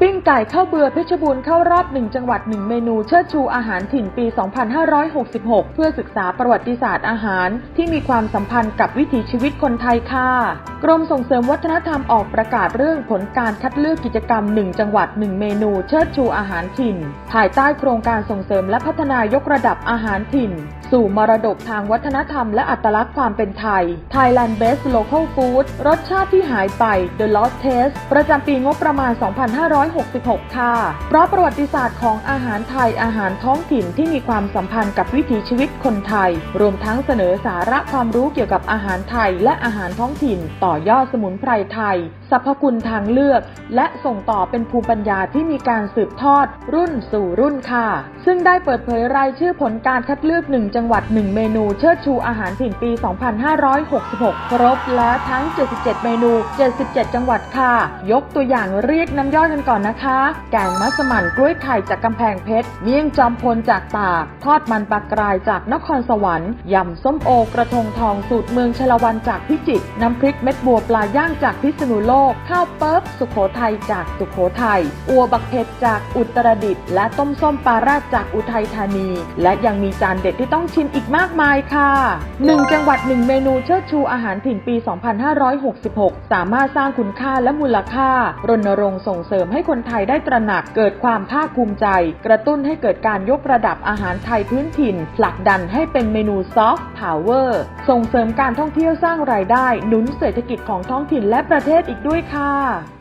ปิ้งไก่ข้าวเบื่อเพชรบูรณ์เข้ารอบ 1 จังหวัด 1 เมนูเชิดชูอาหารถิ่นปี 2566 เพื่อศึกษาประวัติศาสตร์อาหารที่มีความสัมพันธ์กับวิถีชีวิตคนไทยค่ะ กรมส่งเสริมวัฒนธรรมออกประกาศเรื่องผลการคัดเลือกกิจกรรม 1 จังหวัด 1 เมนูเชิดชูอาหารถิ่น ภายใต้โครงการส่งเสริมและพัฒนายกระดับอาหารถิ่น สู่มรดกทางวัฒนธรรมและอัตลักษณ์ความเป็นไทย Thailand Best Local Food รสชาติที่หายไป The Lost Taste ประจำปีงบประมาณ 2566 ค่ะ เพราะประวัติศาสตร์ของอาหารไทยอาหารท้องถิ่นที่มีความสัมพันธ์กับวิถีชีวิตคนไทย รวมทั้งเสนอสาระความรู้เกี่ยวกับอาหารไทยและอาหารท้องถิ่นต่อยอดสมุนไพรไทยสรรพคุณทางเลือก และส่งต่อเป็นภูมิปัญญาที่มีการสืบทอด รุ่นสู่รุ่นค่ะ ซึ่งได้เปิดเผยรายชื่อผลการคัดเลือก 1 จังหวัด 1 เมนู เชิดชูอาหารถิ่นปี 2566 ครบและทั้ง 77 เมนู 77 จังหวัดค่ะ ยกตัวอย่างเรียกน้ำย่อยกันก่อนนะคะ แกงมัสมั่นกล้วยไข่จากกำแพงเพชรเมี่ยงจอมพลจากตากทอดมันปลากรายจากนครสวรรค์ยำส้มโอกระทงทองสูตรเมืองชลวันจากพิจิตรน้ำพริกเม็ดบัวปลาย่างจากพิษณุโลก ข้าวเปิ๊บสุโขทัยจากสุโขทัย อัวบักเผ็ดจากอุตรดิตถ์และต้มส้มปลาราดจากอุทัยธานี และยังมีจานเด็ดที่ต้องชิมอีกมากมายค่ะ 1 จังหวัด 1 เมนูเชิดชูอาหารถิ่นปี 2566 สามารถสร้างคุณค่าและมูลค่า รณรงค์ส่งเสริมให้คนไทยได้ตระหนักเกิดความภาคภูมิใจ กระตุ้นให้เกิดการยกระดับอาหารไทยพื้นถิ่นผลักดันให้เป็นเมนูซอฟต์พาวเวอร์ส่งเสริมการท่องเที่ยวสร้างรายได้หนุนเศรษฐกิจของท้องถิ่นและประเทศอีกด้วยค่ะ